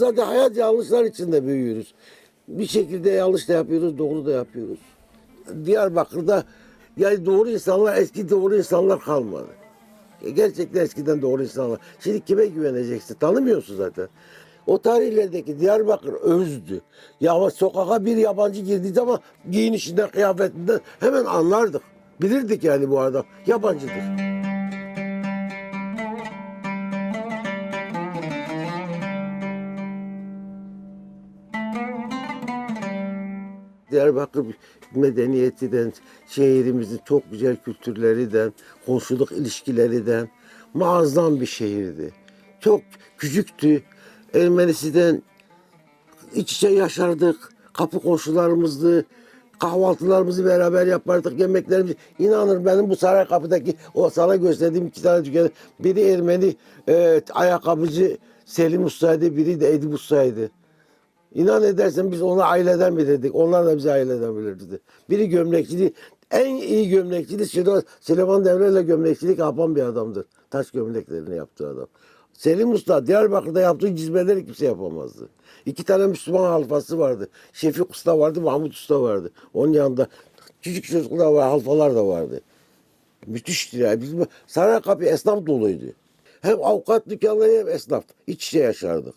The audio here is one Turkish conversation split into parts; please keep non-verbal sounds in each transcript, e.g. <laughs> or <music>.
Zaten hayat yanlışlar içinde büyüyoruz. Bir şekilde yanlış da yapıyoruz, doğru da yapıyoruz. Diyarbakır'da yani doğru insanlar, eski doğru insanlar kalmadı. E, Gerçekten eskiden doğru insanlar. Şimdi kime güveneceksin? Tanımıyorsun zaten. O tarihlerdeki Diyarbakır özdü. Ya sokağa bir yabancı girdiği zaman giyinişinden, kıyafetinden hemen anlardık. Bilirdik yani bu adam yabancıdır. Diyarbakır medeniyetinden, şehrimizin çok güzel kültürlerinden, komşuluk ilişkilerinden muazzam bir şehirdi. Çok küçüktü. Ermenisi'den iç içe yaşardık. Kapı komşularımızdı. Kahvaltılarımızı beraber yapardık, yemeklerimizi. İnanır benim bu saray kapıdaki o sana gösterdiğim iki tane dükkan. Biri Ermeni e, ayakkabıcı Selim Usta'ydı, biri de Edip Usta'ydı. İnan edersen biz onu aileden bilirdik. Onlar da bizi aileden bilirdi. Biri gömlekçiydi. En iyi gömlekçiydi. Süleyman- Demirel'le gömlekçilik yapan bir adamdır. Taş gömleklerini yaptığı adam. Selim Usta Diyarbakır'da yaptığı cizmeleri kimse yapamazdı. İki tane Müslüman halfası vardı. Şefik Usta vardı, Mahmut Usta vardı. Onun yanında küçük çocuklar var, halfalar da vardı. Müthişti ya. Bizim Saraykapı esnaf doluydu. Hem avukat dükkanları hem esnaf. İç içe yaşardık.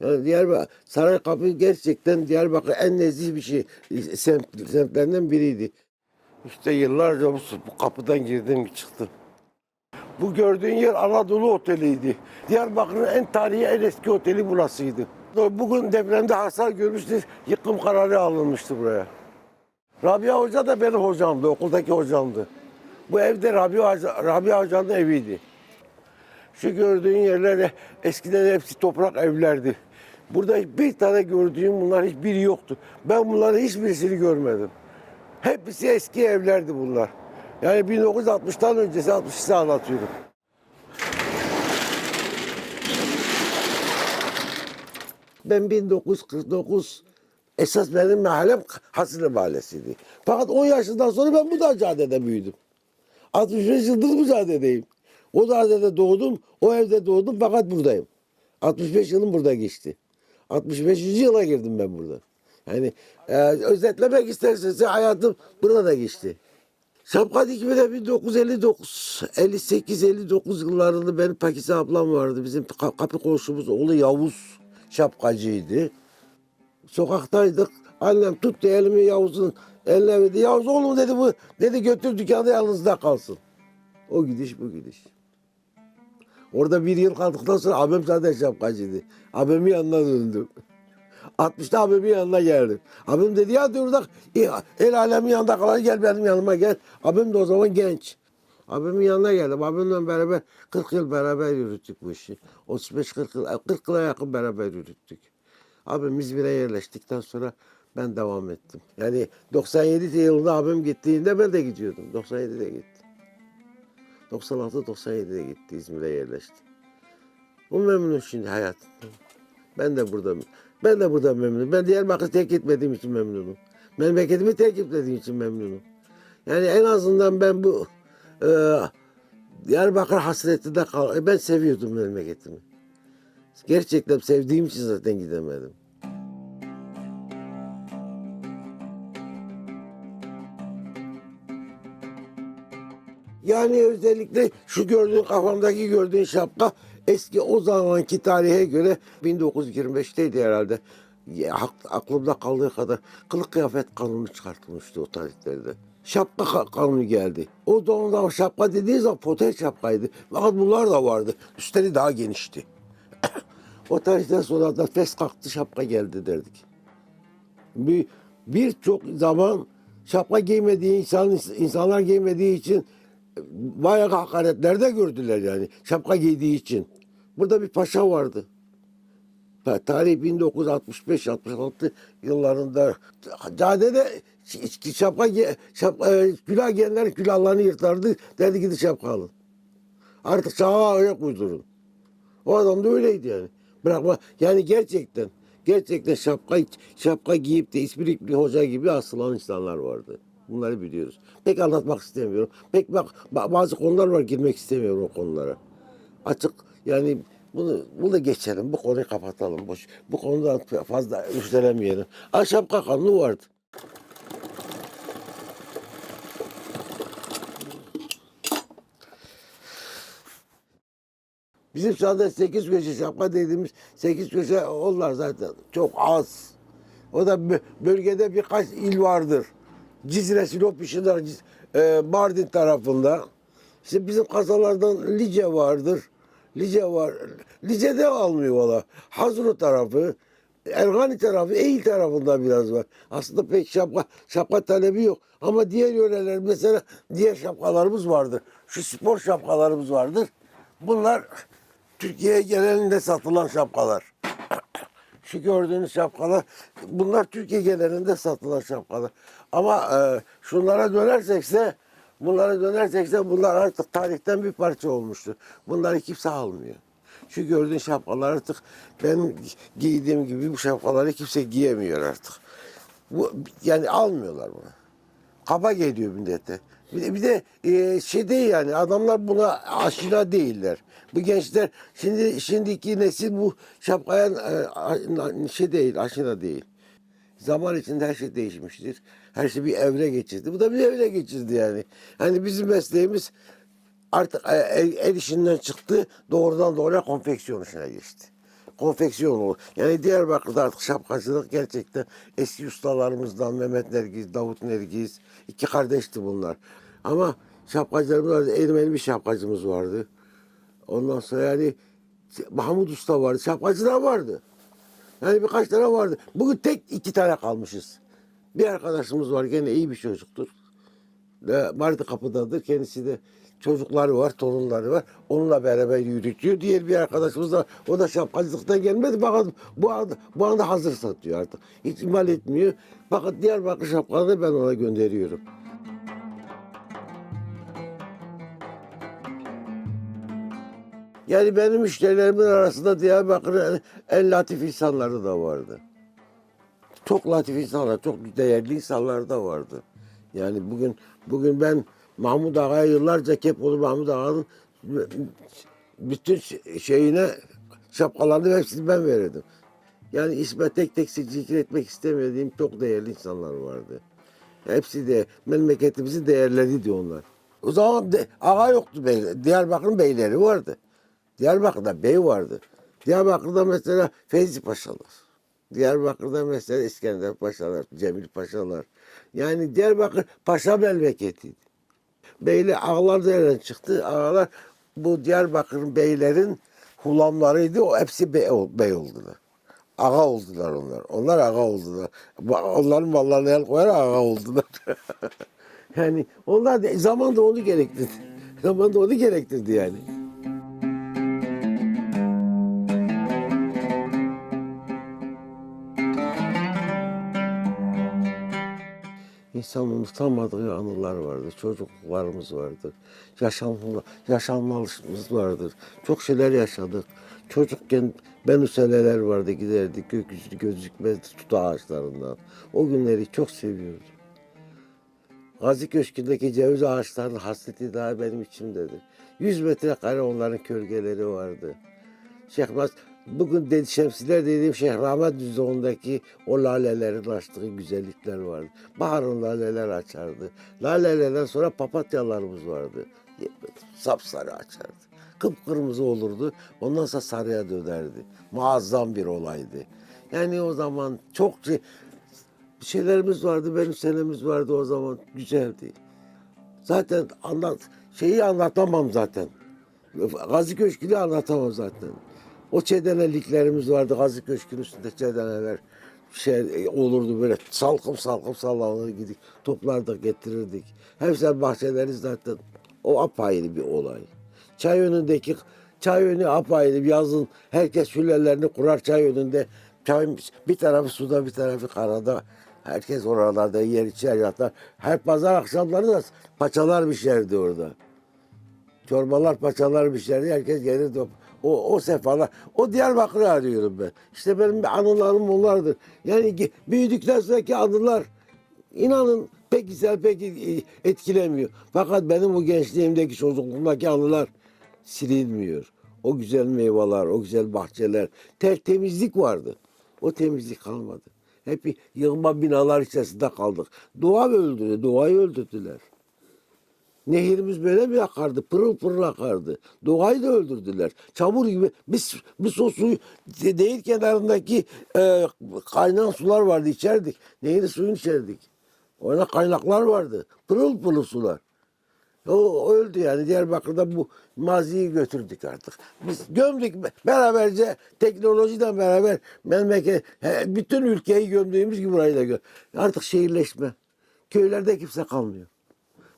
Yani Diyarbakır, Saraykapı gerçekten Diyarbakır en nezih bir şey. Semt, semtlerinden biriydi. İşte yıllarca bu, bu kapıdan girdim çıktım. Bu gördüğün yer Anadolu Oteli'ydi. Diyarbakır'ın en tarihi, en eski oteli burasıydı. Bugün depremde hasar görmüştü, yıkım kararı alınmıştı buraya. Rabia Hoca da benim hocamdı, okuldaki hocamdı. Bu evde Rabia, Rabia Hoca'nın eviydi. Şu gördüğün yerler de eskiden hepsi toprak evlerdi. Burada bir tane gördüğüm bunlar hiçbiri yoktu. Ben bunların hiçbirisini görmedim. Hepsi eski evlerdi bunlar. Yani 1960'tan öncesi 60'ı anlatıyorum. Ben 1949 esas benim mahallem Hasılı Mahallesi'ydi. Fakat 10 yaşından sonra ben bu da caddede büyüdüm. 65 yıldır bu caddedeyim. O caddede doğdum, o evde doğdum fakat buradayım. 65 yılım burada geçti. 65. yıla girdim ben burada. Yani e, özetlemek isterseniz hayatım burada da geçti. Şapka dikimi de 1959, 58-59 yıllarında benim Pakise ablam vardı. Bizim ka- kapı komşumuz oğlu Yavuz şapkacıydı. Sokaktaydık. Annem tuttu elimi Yavuz'un eline verdi. Yavuz oğlum dedi bu dedi götür dükkanda yalnızda kalsın. O gidiş bu gidiş. Orada bir yıl kaldıktan sonra abim zaten şapkacıydı. Abimin yanına döndüm. <laughs> 60'ta abimin yanına geldim. Abim dedi ya durduk el alemin yanında kalan gel benim yanıma gel. Abim de o zaman genç. Abimin yanına geldim. Abimle beraber 40 yıl beraber yürüttük bu işi. 35-40 yıl, 40 yıla yakın beraber yürüttük. Abim İzmir'e yerleştikten sonra ben devam ettim. Yani 97 yılında abim gittiğinde ben de gidiyordum. 97'de gitti. 96-97'de gitti İzmir'e yerleşti. Bu memnun şimdi hayatından. Ben de burada ben de burada memnunum. Ben Diyarbakır'ı terk etmediğim için memnunum. Memleketimi terk etmediğim için memnunum. Yani en azından ben bu e, Diyarbakır hasretinde kal. e, Ben seviyordum memleketimi. Gerçekten sevdiğim için zaten gidemedim. Yani özellikle şu gördüğün kafamdaki gördüğün şapka eski o zamanki tarihe göre 1925'teydi herhalde. Ya, ak- aklımda kaldığı kadar kılık kıyafet kanunu çıkartılmıştı o tarihlerde. Şapka ka- kanunu geldi. O zaman şapka dediği zaman poter şapkaydı. Fakat bunlar da vardı. Üstleri daha genişti. <coughs> o tarihten sonra da fes kalktı şapka geldi derdik. Bir birçok zaman şapka giymediği insan insanlar giymediği için bayağı hakaretler de gördüler yani. Şapka giydiği için. Burada bir paşa vardı. Ta- Tarih 1965-66 yıllarında ş- şapka, şapka e, külah giyenler külahlarını yırtardı. Derdi gidin şapka alın. Artık çağa ayak uydurun. O adam da öyleydi yani. Bırakma yani gerçekten gerçekten şapka şapka giyip de isprikli hoca gibi asılan insanlar vardı. Bunları biliyoruz. Pek anlatmak istemiyorum. Pek bak ba- bazı konular var girmek istemiyorum o konulara. Açık yani Bunu, bunu geçelim. Bu konuyu kapatalım. Boş. Bu konudan fazla üstelemeyelim. Akşam kanunu vardı. Bizim sadece 8 köşe şapka dediğimiz 8 köşe onlar zaten çok az. O da bö- bölgede birkaç il vardır. Cizre, Sinop, Pişinar, Ciz- e, Mardin tarafında. İşte bizim kasalardan Lice vardır. Lice var. Lice'de almıyor valla. Hazro tarafı, Ergani tarafı, Eğil tarafında biraz var. Aslında pek şapka, şapka talebi yok. Ama diğer yöreler mesela diğer şapkalarımız vardır. Şu spor şapkalarımız vardır. Bunlar Türkiye genelinde satılan şapkalar. Şu gördüğünüz şapkalar bunlar Türkiye genelinde satılan şapkalar. Ama e, şunlara dönersekse bunlara dönersekse bunlar artık tarihten bir parça olmuştu. Bunları kimse almıyor. Şu gördüğün şapkalar artık benim giydiğim gibi bu şapkaları kimse giyemiyor artık. Bu, yani almıyorlar bunu kaba geliyor millete. Bir de, bir de e, şey değil yani adamlar buna aşina değiller. Bu gençler şimdi şimdiki nesil bu şapkaya e, şey değil, aşina değil. Zaman içinde her şey değişmiştir. Her şey bir evre geçirdi. Bu da bir evre geçirdi yani. Hani bizim mesleğimiz artık e, el, el işinden çıktı. Doğrudan doğruya konfeksiyon işine geçti. Konfeksiyon olur. Yani Diyarbakır'da artık şapkacılık gerçekten eski ustalarımızdan Mehmet Nergiz, Davut Nergiz iki kardeşti bunlar. Ama şapkacılarımız vardı. Ermeni bir şapkacımız vardı. Ondan sonra yani Mahmut Usta vardı. Şapkacılar vardı. Yani birkaç tane vardı. Bugün tek iki tane kalmışız. Bir arkadaşımız var gene iyi bir çocuktur. Martı kapıdadır. Kendisi de çocukları var, torunları var. Onunla beraber yürütüyor. Diğer bir arkadaşımız da o da şapkacılıktan gelmedi. Fakat bu anda, bu anda hazır satıyor artık. Hiç ihmal etmiyor. Fakat Diyarbakır şapkalarını ben ona gönderiyorum. Yani benim müşterilerimin arasında Diyarbakır'ın en latif insanları da vardı. Çok latif insanlar, çok değerli insanlar da vardı. Yani bugün bugün ben Mahmut Ağa'ya yıllarca Kepolu Mahmut Ağa'nın bütün şeyine şapkalarını hepsini ben verirdim. Yani isme tek tek zikir etmek istemediğim çok değerli insanlar vardı. Hepsi de memleketimizin değerleriydi onlar. O zaman de, ağa yoktu. Bey, Diyarbakır'ın beyleri vardı. Diyarbakır'da bey vardı. Diyarbakır'da mesela Feyzi Paşalar. Diyarbakır'da mesela İskender Paşalar, Cemil Paşalar. Yani Diyarbakır paşa memleketiydi. Beyli ağalar nereden çıktı? Ağalar bu Diyarbakır'ın beylerin hulamlarıydı. O hepsi bey, bey oldular. Ağa oldular onlar. Onlar ağa oldular. Onların mallarına el koyar ağa oldular. <laughs> yani onlar da zaman da onu gerektirdi. Zaman da onu gerektirdi yani. İnsan unutamadığı anılar vardır. Çocukluklarımız vardır. Yaşanma, yaşanmalışımız vardır. Çok şeyler yaşadık. Çocukken benüseleler vardı giderdik. Gökyüzü gözükmezdi tut ağaçlarından. O günleri çok seviyordum. Gazi Köşkü'ndeki ceviz ağaçlarının hasreti daha benim içimdedir. 100 metrekare onların kölgeleri vardı. Şehmaz, bugün dedi Şemsiler dediğim Şehramet düzlüğündeki o lalelerin açtığı güzellikler vardı. Baharın laleler açardı. Lalelerden sonra papatyalarımız vardı. Sapsarı açardı. Kıpkırmızı olurdu. Ondan sonra sarıya dönerdi. Muazzam bir olaydı. Yani o zaman çok şey, şeylerimiz vardı, benim senemiz vardı o zaman. Güzeldi. Zaten anlat, şeyi anlatamam zaten. Gazi Köşkü'nü anlatamam zaten. O çedeneliklerimiz vardı Gazi Köşkü'nün üstünde çedeneler şey olurdu böyle salkım salkım sallanır gidik toplardık getirirdik. Hepsi bahçeleri zaten o apayrı bir olay. Çay önündeki çay önü apayrı yazın herkes şülelerini kurar çay önünde. Çay, bir tarafı suda bir tarafı karada. Herkes oralarda yer içer yatar. Her pazar akşamları da paçalar pişerdi orada. Çorbalar, paçalar pişerdi. Herkes gelirdi. O, o, o sefalar. O Diyarbakır'ı arıyorum ben. İşte benim bir anılarım onlardır. Yani büyüdükten sonraki anılar inanın pek güzel, pek e, etkilemiyor. Fakat benim bu gençliğimdeki çocukluğumdaki anılar silinmiyor. O güzel meyveler, o güzel bahçeler. Ter temizlik vardı. O temizlik kalmadı. Hep yığma binalar içerisinde kaldık. Doğa öldürdü, doğayı öldürdüler. Nehirimiz böyle mi akardı? Pırıl pırıl akardı. Doğayı da öldürdüler. Çamur gibi. Biz, biz o suyu nehir kenarındaki e, kaynayan sular vardı içerdik. Nehir suyunu içerdik. Orada kaynaklar vardı. Pırıl pırıl sular. O öldü yani. Diyarbakır'da bu maziyi götürdük artık. Biz gömdük beraberce teknolojiden beraber memleket bütün ülkeyi gömdüğümüz gibi burayı da gö. Artık şehirleşme. Köylerde kimse kalmıyor.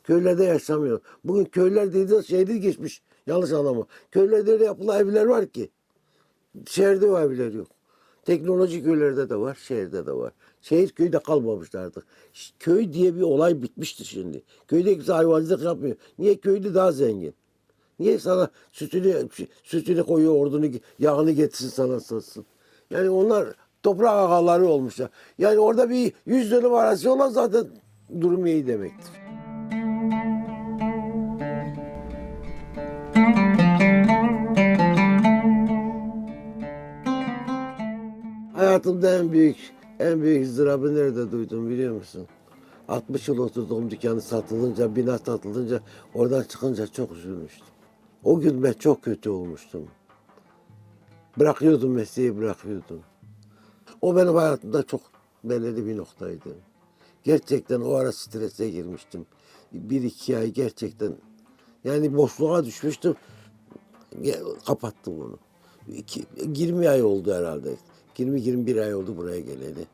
Köylerde yaşamıyor. Bugün köyler dediğiniz şehri geçmiş. Yanlış anlama. Köylerde öyle yapılan evler var ki. Şehirde o evler yok. Teknoloji köylerde de var, şehirde de var. Şehir köyde kalmamıştı artık. Köy diye bir olay bitmiştir şimdi. Köyde kimse hayvancılık yapmıyor. Niye köylü daha zengin? Niye sana sütünü, sütünü koyuyor, ordunu, yağını getirsin sana satsın? Yani onlar toprak ağaları olmuşlar. Yani orada bir yüz dönüm arası olan zaten durum iyi demektir. Hayatımda en büyük en büyük ızdırabı nerede duydum biliyor musun? 60 yıl oturduğum dükkanı satılınca, bina satılınca oradan çıkınca çok üzülmüştüm. O gün ben çok kötü olmuştum. Bırakıyordum mesleği bırakıyordum. O benim hayatımda çok belirli bir noktaydı. Gerçekten o ara strese girmiştim. Bir iki ay gerçekten yani boşluğa düşmüştüm. Kapattım onu. İki, 20 ay oldu herhalde. 20-21 ay oldu buraya geleli.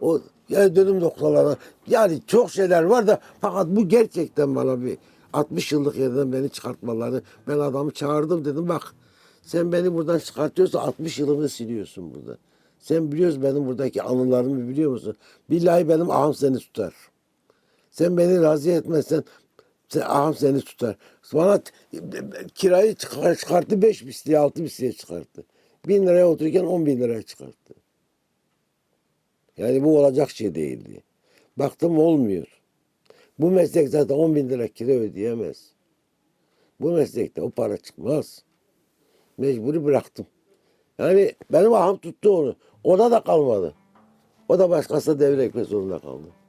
O yani dönüm noktalarına yani çok şeyler var da fakat bu gerçekten bana bir 60 yıllık yerden beni çıkartmaları ben adamı çağırdım dedim bak sen beni buradan çıkartıyorsan 60 yılımı siliyorsun burada. Sen biliyorsun benim buradaki anılarımı biliyor musun? Billahi benim ahım seni tutar. Sen beni razı etmezsen sen, ahım seni tutar. Bana kirayı çıkar, çıkarttı 5 misliye 6 misliye çıkarttı. Bin liraya otururken 10 bin liraya çıkarttı. Yani bu olacak şey değildi. Baktım olmuyor. Bu meslek zaten 10 bin lira kira ödeyemez. Bu meslekte o para çıkmaz. Mecburi bıraktım. Yani benim ahım tuttu onu. Ona da kalmadı. O da başkasına devretmek zorunda kaldı.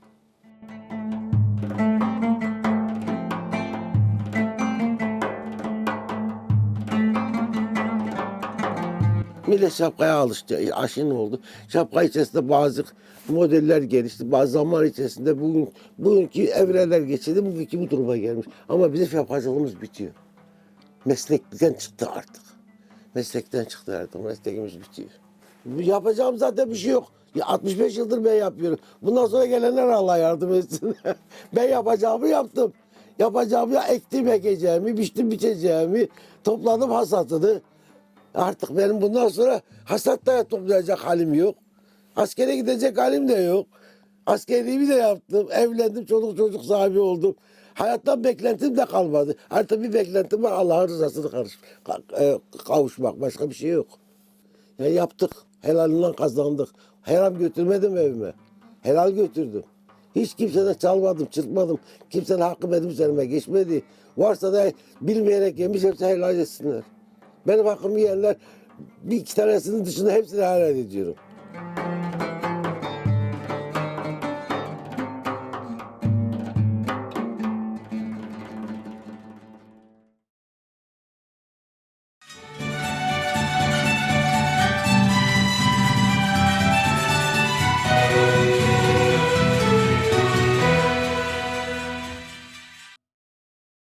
Millet şapkaya alıştı. Aşın oldu. Şapka içerisinde bazı modeller gelişti. Bazı zaman içerisinde bugün bugünkü evreler geçildi. Bugünkü bu duruma gelmiş. Ama bizim şapkacılığımız bitiyor. Meslekten çıktı artık. Meslekten çıktı artık. Meslekimiz bitiyor. Yapacağım zaten bir şey yok. Ya 65 yıldır ben yapıyorum. Bundan sonra gelenler Allah yardım etsin. <laughs> ben yapacağımı yaptım. Yapacağımı ya ektim ekeceğimi, biçtim biçeceğimi, topladım hasatını. Artık benim bundan sonra hasat da toplayacak halim yok. Askere gidecek halim de yok. Askerliğimi de yaptım. Evlendim, çoluk çocuk sahibi oldum. Hayattan beklentim de kalmadı. Artık bir beklentim var Allah'ın rızasını e, kavuşmak. Başka bir şey yok. Ya yaptık. Helalinden kazandık. Helal götürmedim evime. Helal götürdüm. Hiç kimseden çalmadım, çırpmadım. Kimsenin hakkı benim üzerime geçmedi. Varsa da bilmeyerek yemiş hepsi helal etsinler. Benim hakkımı yiyenler bir iki tanesinin dışında hepsini helal ediyorum.